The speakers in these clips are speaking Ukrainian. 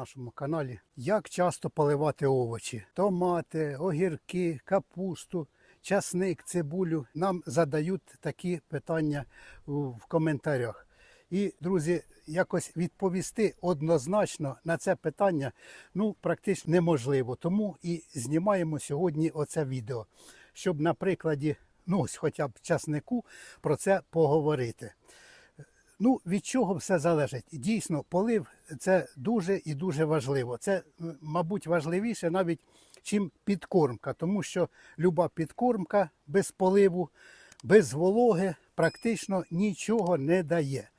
нашому каналі. Як часто поливати овочі? Томати, огірки, капусту, часник, цибулю. Нам задають такі питання в коментарях. І, друзі, якось відповісти однозначно на це питання ну, практично неможливо. Тому і знімаємо сьогодні оце відео, щоб на прикладі, ну, хоча б часнику, про це поговорити. Ну, від чого все залежить? Дійсно, полив це дуже і дуже важливо. Це, мабуть, важливіше навіть, чим підкормка, тому що люба підкормка без поливу, без вологи практично нічого не дає.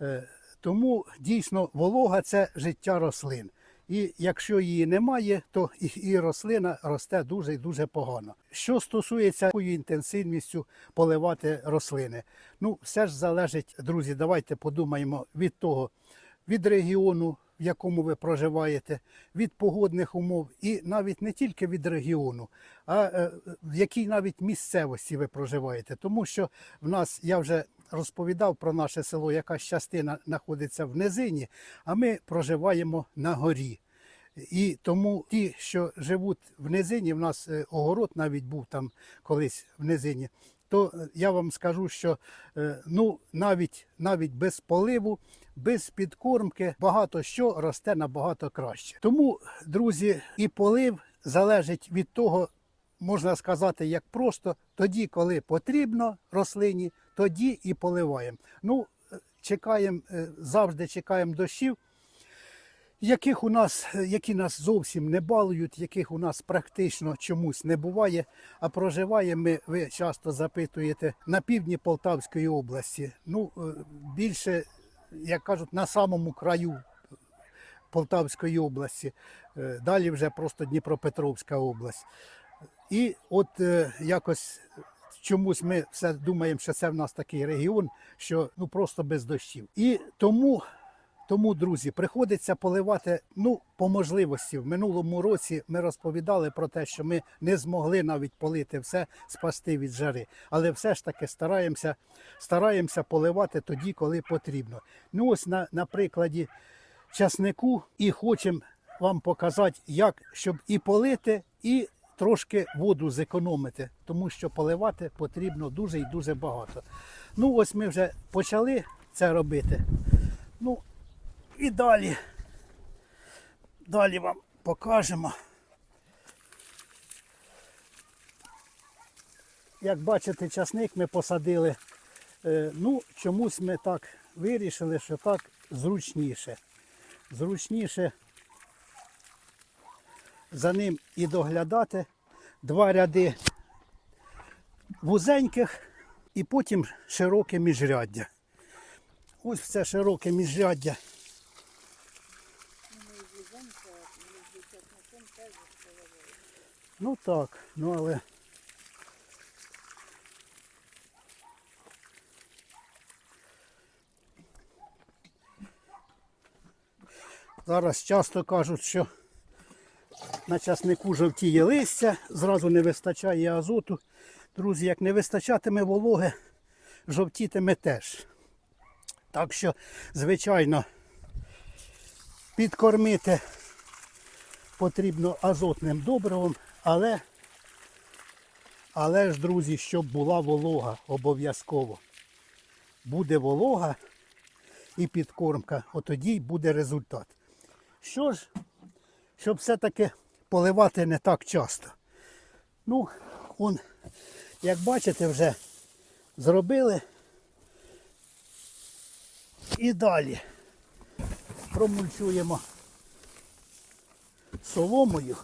Е, Тому дійсно волога це життя рослин. І якщо її немає, то і, рослина росте дуже і дуже погано. Що стосується якою інтенсивністю поливати рослини, ну все ж залежить, друзі. Давайте подумаємо від того, від регіону, в якому ви проживаєте, від погодних умов, і навіть не тільки від регіону, а е, в якій навіть місцевості ви проживаєте. Тому що в нас я вже розповідав про наше село, якась частина знаходиться в низині, а ми проживаємо на горі. І тому ті, що живуть в низині, в нас е, огород навіть був там колись в низині, то е, я вам скажу, що е, ну, навіть, навіть без поливу, без підкормки багато що росте набагато краще. Тому, друзі, і полив залежить від того, можна сказати, як просто, тоді, коли потрібно рослині, тоді і поливаємо. Ну, е, чекаємо, завжди чекаємо дощів яких у нас, які нас зовсім не балують, яких у нас практично чомусь не буває. А проживаємо ми, ви часто запитуєте, на півдні Полтавської області. Ну, е, більше, як кажуть, на самому краю Полтавської області. Е, Далі вже просто Дніпропетровська область. І от е, якось чомусь ми все думаємо, що це в нас такий регіон, що ну просто без дощів. І тому тому, друзі, приходиться поливати ну, по можливості. В минулому році ми розповідали про те, що ми не змогли навіть полити все, спасти від жари. Але все ж таки стараємося, стараємося поливати тоді, коли потрібно. Ну ось на, на прикладі часнику і хочемо вам показати, як щоб і полити, і трошки воду зекономити, тому що поливати потрібно дуже і дуже багато. Ну ось ми вже почали це робити. Ну, і далі. Далі вам покажемо. Як бачите, часник ми посадили. Е, Ну, чомусь ми так вирішили, що так зручніше. Зручніше за ним і доглядати. Два ряди вузеньких і потім широке міжряддя. Ось це широке міжряддя. Ну так, ну але. Зараз часто кажуть, що на часнику жовтіє листя, зразу не вистачає азоту. Друзі, як не вистачатиме вологи, жовтітиме теж. Так що, звичайно, підкормити потрібно азотним добривом, але, але ж, друзі, щоб була волога обов'язково. Буде волога і підкормка, отоді буде результат. Що ж, щоб все-таки поливати не так часто. Ну, он, як бачите, вже зробили. І далі промульчуємо соломою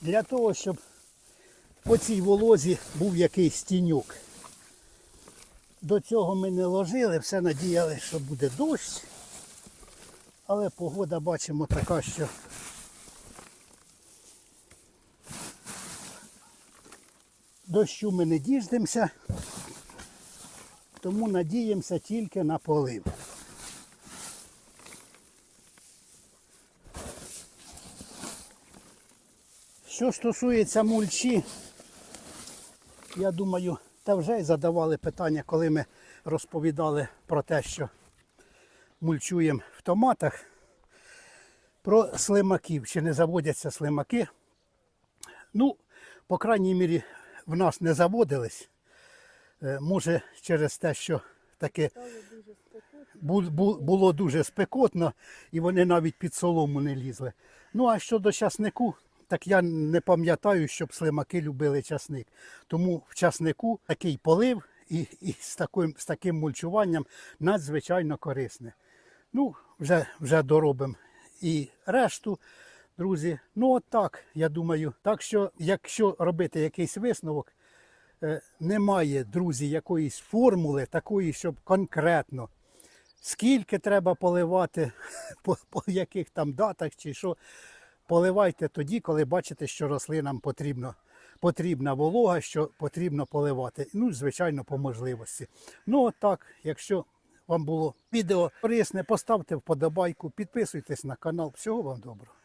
для того, щоб по цій волозі був якийсь тіньок. До цього ми не ложили, все надіяли, що буде дощ. Але погода бачимо така, що дощу ми не діждемося, тому надіємося тільки на полив. Що стосується мульчі, я думаю, та вже й задавали питання, коли ми розповідали про те, що мульчуємо в томатах. Про слимаків. Чи не заводяться слимаки? Ну, по крайній мірі, в нас не заводились. Е, Може, через те, що таке бу- бу- було дуже спекотно, і вони навіть під солому не лізли. Ну, а щодо часнику, так я не пам'ятаю, щоб слимаки любили часник. Тому в часнику такий полив і, і з, таким, з таким мульчуванням надзвичайно корисне. Ну, вже, вже доробимо і решту, друзі. Ну, от так, я думаю. Так що, якщо робити якийсь висновок, е, немає, друзі, якоїсь формули такої, щоб конкретно скільки треба поливати, по, по яких там датах чи що. Поливайте тоді, коли бачите, що рослинам потрібно, потрібна волога, що потрібно поливати. Ну, звичайно, по можливості. Ну, от так, якщо вам було відео корисне, поставте вподобайку, підписуйтесь на канал. Всього вам доброго.